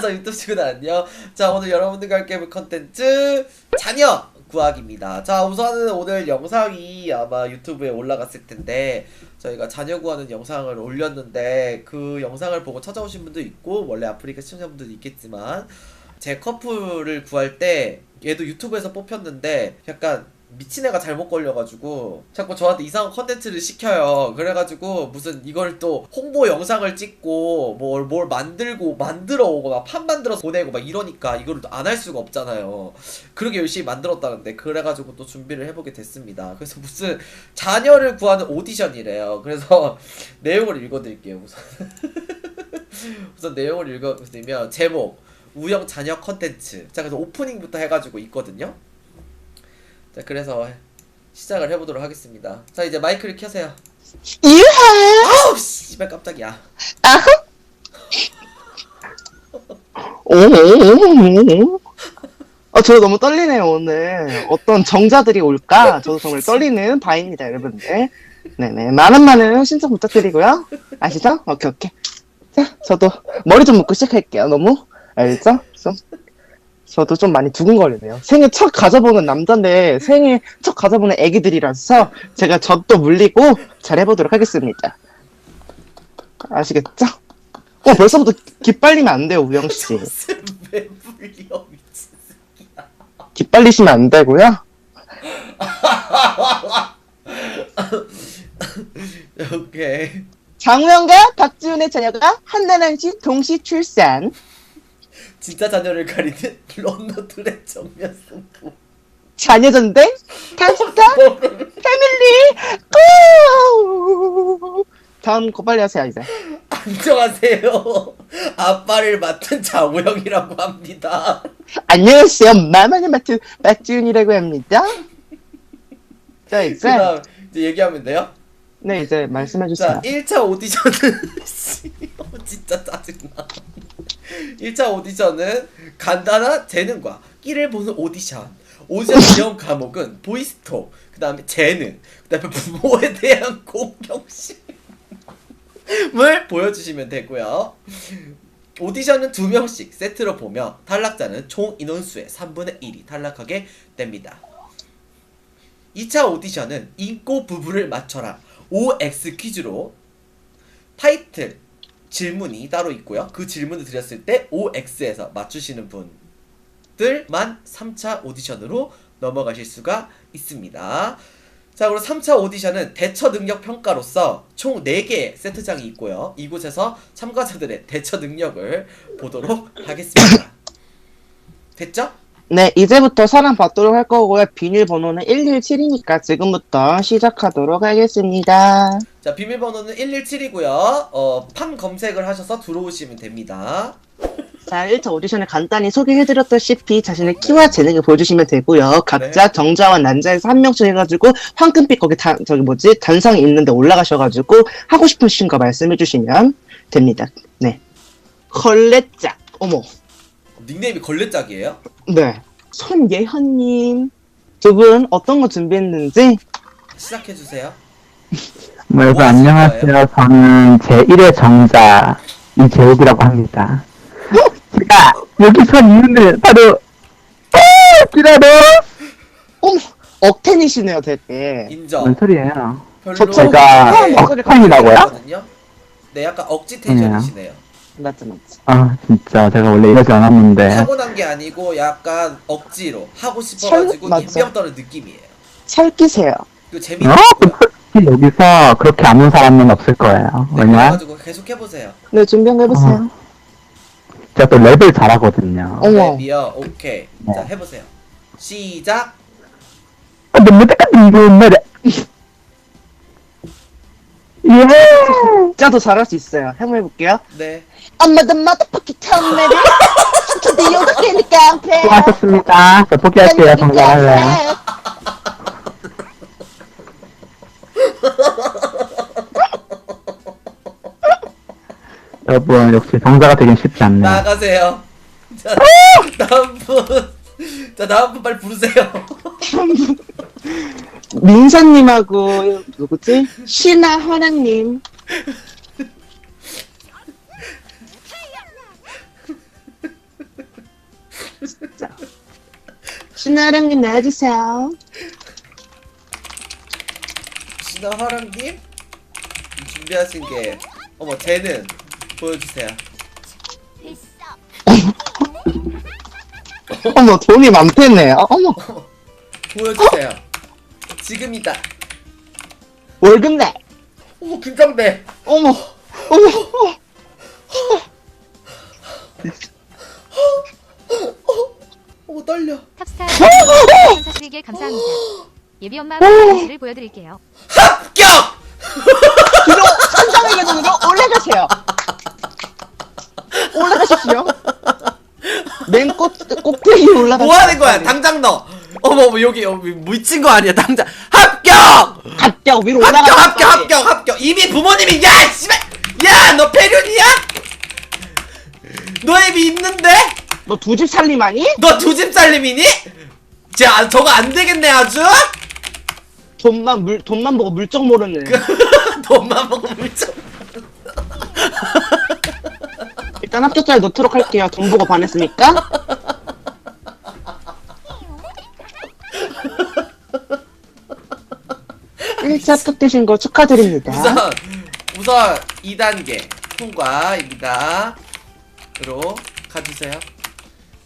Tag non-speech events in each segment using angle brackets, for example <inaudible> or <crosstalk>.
자 유튜브 친구들 안녕. 자 오늘 여러분들과 함께 볼 컨텐츠 자녀 구하기입니다. 자 우선은 오늘 영상이 아마 유튜브에 올라갔을 텐데 저희가 자녀 구하는 영상을 올렸는데 그 영상을 보고 찾아오신 분도 있고 원래 아프리카 시청자분들도 있겠지만 제 커플을 구할 때 얘도 유튜브에서 뽑혔는데 약간 미친 애가 잘못 걸려가지고 자꾸 저한테 이상한 컨텐츠를 시켜요. 그래가지고 무슨 이걸 또 홍보 영상을 찍고 뭘, 뭘 만들고 만들어 오고 막 판 만들어서 보내고 막 이러니까 이걸 안 할 수가 없잖아요. 그렇게 열심히 만들었다는데 그래가지고 또 준비를 해보게 됐습니다. 그래서 무슨 자녀를 구하는 오디션이래요. 그래서 <laughs> 내용을 읽어드릴게요. 우선 <laughs> 우선 내용을 읽어드리면 제목 우영 자녀 컨텐츠. 자 그래서 오프닝부터 해가지고 있거든요. 자 그래서 시작을 해보도록 하겠습니다. 자 이제 마이크를 켜세요. 유하! 아우 씨발 깜짝이야. 오. 아, 저 너무 떨리네요, 오늘. 어떤 정자들이 올까? 저도 정말 떨리는 바입니다, 여러분들. 네네. 많은 많은 신청 부탁드리고요. 아시죠? 오케이, 오케이. 자, 저도 머리 좀 묶고 시작할게요. 너무? 알죠? 좀. 저도 좀 많이 두근거리네요. 생애 첫 가져보는 남자인데 생애 첫 가져보는 애기들이라서 제가 젖도 물리고 잘 해보도록 하겠습니다. 아시겠죠? 어, 벌써부터 기빨리면 안 돼요, 우영씨. 무슨 왜 불려 미친 새끼야. 기빨리시면 안 되고요. 오케이. 장우영과 박지훈의 자녀가 한나랑씨 동시 출산. 진짜 자녀를 가리는 <laughs> 런너들의 정면 승부. 자녀 전쟁, 탄식타, 패밀리, 고! 다음 거 빨리 하세요, 이제. 안녕하세요. 아빠를 맡은 장우영이라고 합니다. 안녕하세요, 마마의 마트 박지훈이라고 합니다. 자, 이제, 그다음 이제 얘기하면 돼요. 네, 이제 말씀해 주세요. 자, 1차 오디션은 <laughs> 씨, 어, 진짜 짜증나. 1차 오디션은 간단한 재능과 끼를 보는 오디션. 오디션 지원 과목은 보이스톡, 그 다음에 재능, 그 다음에 부모에 대한 공경심을 <laughs> 보여주시면 되고요. 오디션은 두 명씩 세트로 보며 탈락자는 총 인원수의 3분의 1이 탈락하게 됩니다. 2차 오디션은 인꼬 부부를 맞춰라 OX 퀴즈로 타이틀 질문이 따로 있고요. 그 질문을 드렸을 때 OX에서 맞추시는 분들만 3차 오디션으로 넘어가실 수가 있습니다. 자, 그리고 3차 오디션은 대처 능력 평가로서 총 4개의 세트장이 있고요. 이곳에서 참가자들의 대처 능력을 보도록 하겠습니다. 됐죠? 네, 이제부터 사람 받도록 할 거고요. 비밀번호는 117이니까 지금부터 시작하도록 하겠습니다. 자, 비밀번호는 117이고요. 어, 판 검색을 하셔서 들어오시면 됩니다. 자, 1차 오디션을 간단히 소개해드렸다시피 자신의 키와 재능을 보여주시면 되고요. 각자 정자와 난자에서 한 명씩 해가지고 황금빛 거기 다, 저기 뭐지, 단상이 있는데 올라가셔가지고 하고 싶으신 거 말씀해주시면 됩니다. 네. 걸레짝. 어머. 닉네임이 걸레짝이에요? 네. 손예현님. 두 분 어떤 거 준비했는지 시작해 주세요. 뭐, 여러분 뭐 안녕하세요. 저는 제1회 정자 이재욱이라고 합니다. <laughs> 제가 여기 선 이유는 바로 아, 기라로 어머 억텐이시네요 되게 인정. 뭔 소리예요? 별로 저- 제가 어, 억텐이라고요? 네, 약간 억지 텐션이시네요. 맞지 맞지 아 진짜 제가 원래 이러지 않았는데 타고난 게 아니고 약간 억지로 하고 싶어가지고 맞죠. 인병 떠는 느낌이에요. 살기세요 그 어? 재미있고요. 솔직히 여기서 그렇게 아는 사람은 없을 거예요. 네, 왜냐? 그래가지고 계속 해보세요. 네 준비 한번 해보세요 제가 또 랩을 잘하거든요. 어머 랩이요. 오케이. 네. 자, 해보세요. 시작. 어, 너무 딱딱한 이거. 예! 진짜 더 잘할 수 있어요 한번 해볼게요 네. 엄마도 마더퍼키 텀메리 근데 요렇게 깡패 수고하셨습니다. 저 포기할게요. 정리할래요. <laughs> 여러분 역시 정자가 되긴 쉽지 않네요. 나가세요. 자, 다음 분. 자, 다음 분 빨리 부르세요. <laughs> 민서님하고 누구지? 신하 허랑님 신하 허랑님 나와주세요 신하 화랑님, 준비하신 게 어머 쟤는 보여주세요. <laughs> 어머 돈이 많겠네요. 아, 어머 <laughs> 보여주세요. 지금이다. 월급 내. 어머 긴장돼. 어머, 어머, 어. 떨려. 탑스타 141개 감사합니다. 예비 엄마 모습을 보여드릴게요. 합격! 뒤로, 천장의 계단으로 올라가세요. 올라가십시오. 맨 꽃, 꼭대기 올라가세요. 뭐 하는 거야? 당장 넣어. 어머 어머 여기 여기 미친 거 아니야? 당장 합격! 합격, 위로 올라가. 합격 합격 합격 합격. 이미 부모님이 야 씨발 야너 폐륜이야? 너 애비 있는데? 너두 집 살림하니? 너 두 집 살림이니? 자 저거 안 되겠네 아주. 돈만 물, 돈만 보고 물정 모르는. <laughs> 돈만 먹으면 물좀 일단 합격자에 넣도록 할게요. 돈 보고 반했으니까. <laughs> 일차 합격되신 거 축하드립니다. 우선 우선 2단계 통과입니다. 으로 가주세요.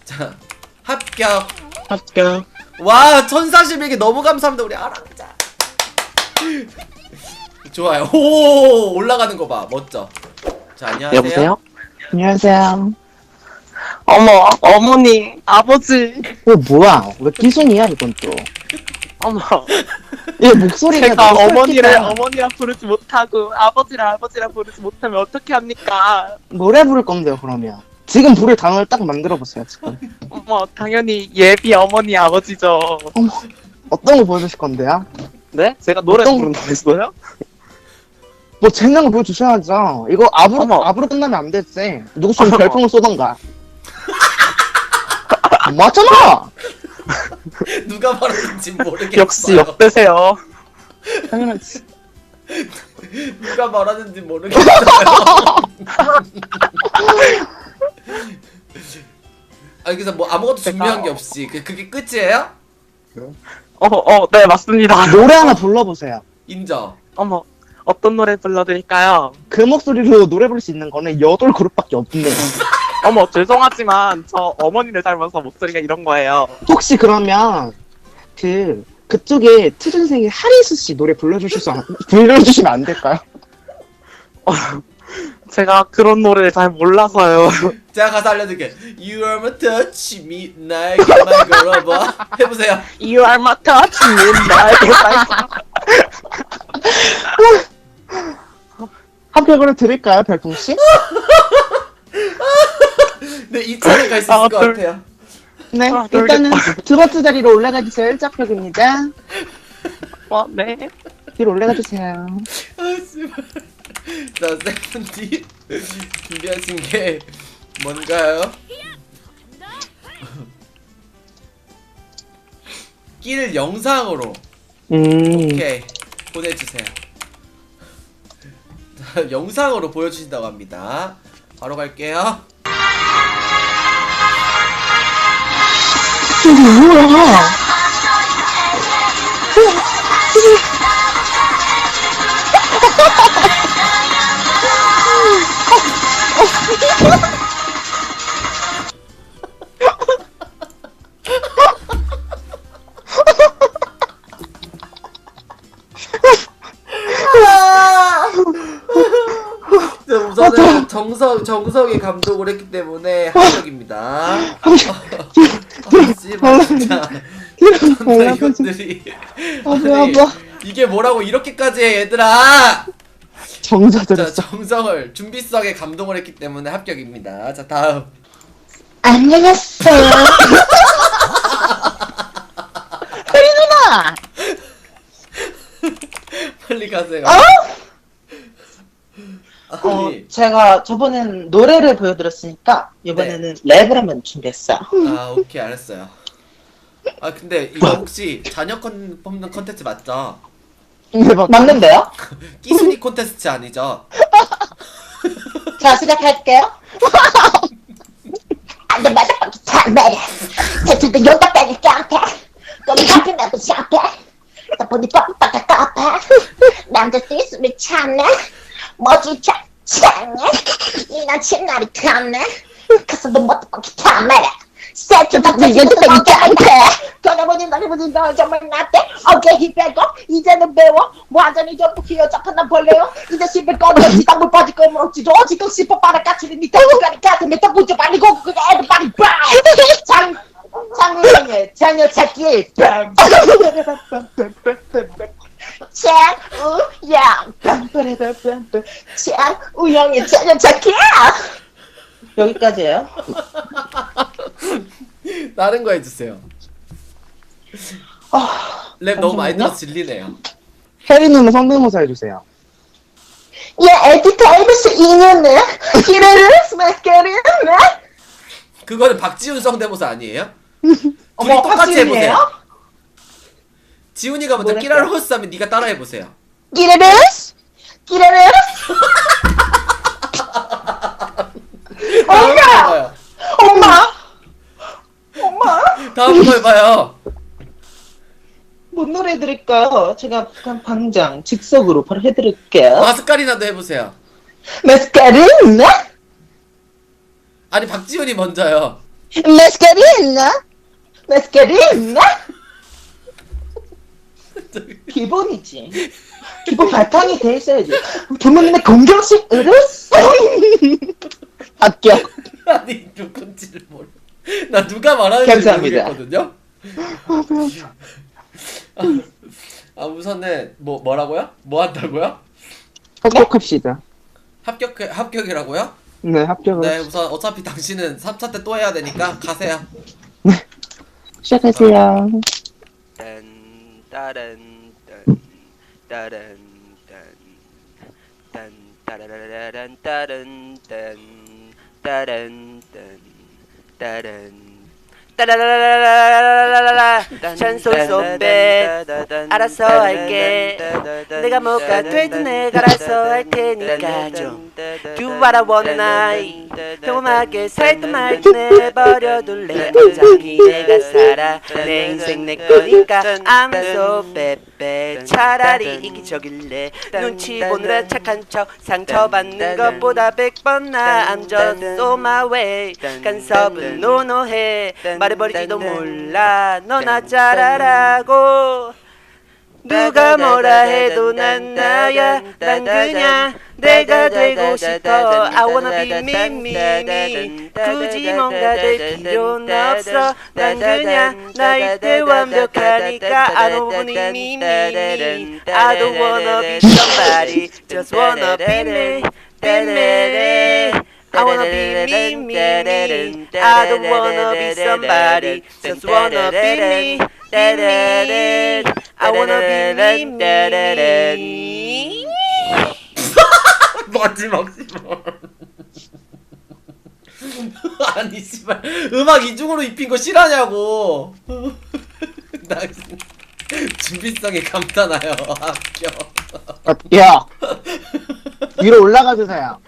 자 합격. 합격. 와 1041개 너무 감사합니다 우리 아랑자. <laughs> 좋아요. 오 올라가는 거 봐. 멋져. 자 안녕하세요. 여보세요? 안녕하세요. 어머, 어머니, 아버지. 어, 뭐야? 왜 끼순이야, 이건 또. 어머, 얘 목소리가 제가 너무 어머니를 솔깃하다. 어머니라 부르지 못하고 아버지를 아버지라 부르지 못하면 어떻게 합니까? 노래 부를 건데요, 그러면. 지금 부를 단어를 딱 만들어 보세요, 지금. 어머, 당연히 예비 어머니 아버지죠. 어떤 거 보여주실 건데요? 네? 제가 노래 어떤- 부른다고 했어요? 뭐 재능을 보여주셔야죠. 이거 압으로, 어머. 압으로 끝나면 안 되지. 누구 좀 어머. 별풍을 쏘던가. <laughs> 맞잖아! <laughs> 누가 말하는지 모르겠어요. 역시 역대세요. 당연하지. 누가 말하는지 모르겠어요. 아니 그래서 뭐 아무것도 준비한 게 없이 그 그게 끝이에요? 어, 어, 네, 맞습니다. 노래 하나 불러보세요. 인정. 어머, 어떤 노래 불러드릴까요? 그 목소리로 노래 부를 수 있는 거는 여덟 그룹밖에 없네. <laughs> 어머, 죄송하지만 저 어머니를 닮아서 목소리가 이런 거예요. 혹시 그러면 그 그쪽에 트준생의 하리수 씨 노래 불러주실 수 안, 불러주시면 안 될까요? 제가 그런 노래를 잘 몰라서요. 제가 가사 알려줄게. You are my touch me 나에게 말 걸어봐. 해보세요. You are my touch me, 나에게 <laughs> 합격을 드릴까요, 별풍 씨? <laughs> 네 2차는 갈 수 있을 아, 것 둘- 같아요. 네, 아, 일단은 두 번째 자리로 올라가 주세요. 1자표입니다. 어, 네. 뒤로 올라가 주세요. 아 씨발. 자 세븐틴 준비하신 게 뭔가요? 끼를 영상으로 음, 오케이 보내주세요. 자, 영상으로 보여주신다고 합니다. 바로 갈게요. 이게 뭐야? 정석 정석이 감독을 했기 때문에 <laughs> 합격입니다. <laughs> 아, 씨발 진짜. 이것들이 아, 뭐야, 아니. 이게 뭐라고 이렇게까지 해 얘들아. 들었어. 정성을 준비성에 감동을 했기 때문에 합격입니다. 자 다음. 안녕하세요. <laughs> 혜리 누나! 빨리 가세요. 어, 아니, 제가 저번엔 노래를 보여드렸으니까 이번에는 랩을 한번 준비했어요. 아 오케이 알았어요. 아 근데 이거 혹시 자녀 컨 뽑는 컨텐츠 맞죠? 네, 맞 맞는데요? <laughs> 끼순이 콘테스트 아니죠? <laughs> 자, 시작할게요. 안돼 맞아, 자, 카메라 대출도 용답다니 깡패 너무 카페 나도 샤페 나 보니 뻔뻔한 카페 남자 띠수를 찾네 멋진 사랑해? 이런 신나리 참네? 가서 너 못보기 참네? 세트도 되지도 못하는데 돌아보니 날보니 너 정말 나대? 어깨 빼고 이제는 배워? 완전히 전부 기어잡한 난 벌레요? 이제 씹을 거는 지당물 빠질 거 먹지도 지금 씹어 빨아 까치는 밑에 우가리 까치 밑에 부지 빨리 고고 그거 애들 빨리 빵장 장례 장례 찾기 빰빰빰빰빰빰 장우영 장우영의 자녀 찾기 여기까지예요. <laughs> 다른 거 해주세요. 랩 너무 많이 들어 질리네요. 혜리님은 성대모사 해주세요. 야 에디터 에비스 2년네 기레를 스마스케리네 그거는 박지훈 성대모사 아니에요? <laughs> 둘이 어머, 똑같이 박지훈이에요? 지훈이가 먼저 호스 하면 네가 따라 해 보세요. 기레르스 기레르스. 엄마! 엄마! 다음 거 해봐요. 뭔 노래 해드릴까요? 제가 그냥 당장 즉석으로 바로 해드릴게요. 마스카리나도 해보세요. 마스카리나 아니 박지훈이 먼저요. 마스카리나 마스카리나 기본이지. 기본 바탕이 돼 있어야지. 부모님의 공경식 으르스! 합격. 아니 누군지를 모르. 나 누가 말하는지 감사합니다. 모르겠거든요. 아, 아 우선은 뭐 뭐라고요? 뭐 한다고요? 합격합시다. 합격 합격이라고요? 네, 합격을. 네 우선 어차피 당신은 3차 때 또 해야 되니까 가세요. 시작하세요. 딴 따란 딴 따란 딴딴 따라라란 따란 딴 따란 딴 따란. 따라라라라라라라라 잔소리 쏙빼 알아서 할게. 내가 뭐가 되든 내가 알아서 할 테니까 좀 I want 평범하게 살든 말든 해버려둘래 어차피 내가 살아 내 인생 내 거니까 I'm so bad 차라리 이기적일래 눈치 보느라 착한 척 상처받는 것보다 백번 나 I'm just on my way 간섭은 노노해 말해버리지도 몰라 너나 잘하라고 누가 뭐라 해도 난 나야 난 그냥 내가 되고 싶어 I wanna be me me me 굳이 뭔가 될 필요는 없어 난 그냥 나일 때 완벽하니까 I don't wanna be me me I don't wanna be somebody just wanna be me be me I wanna be me, me, me. I don't wanna be somebody, just wanna be me, be me. I wanna be me, me, me. 마지막 씨발. <laughs> 아니 씨발 음악 이중으로 입힌 거 싫어하냐고. <laughs> 나 준비성에 감탄하여 합격. 아, 야! <laughs> 위로 올라가 주세요.